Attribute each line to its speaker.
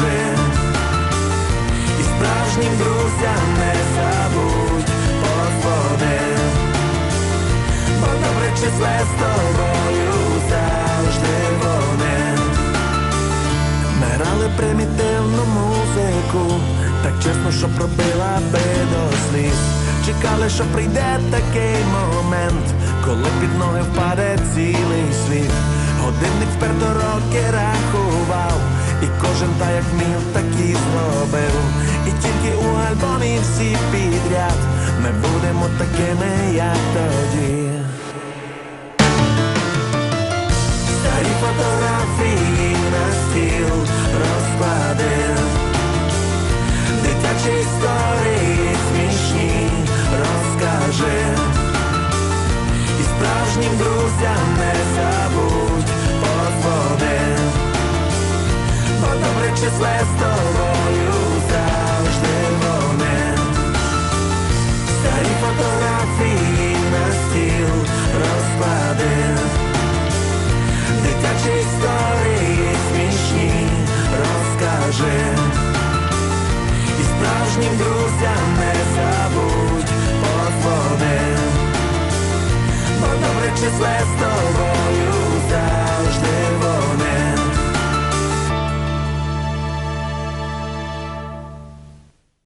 Speaker 1: розкажи. І справжнім друзям не забудь подводи. Бо добре числе з тобою завжди вони. Ми примітивну музику, так чесно, що пробила би до сліз. Чекали, що прийде такий момент, коли під ноги впаде цілий світ. Годинник вперто роки як міг, так і зробив. І тільки у альбомі всі підряд ми будемо такими, як тоді. Старі фотографії на стіл розкладив. Дитячі історії смішні розкажи. І справжнім друзям не числе з тобою завжди вони. Старі фотографії на стіл розкладив. Дитячі історії смішні розкажи. І справжнім друзям не забудь подводи.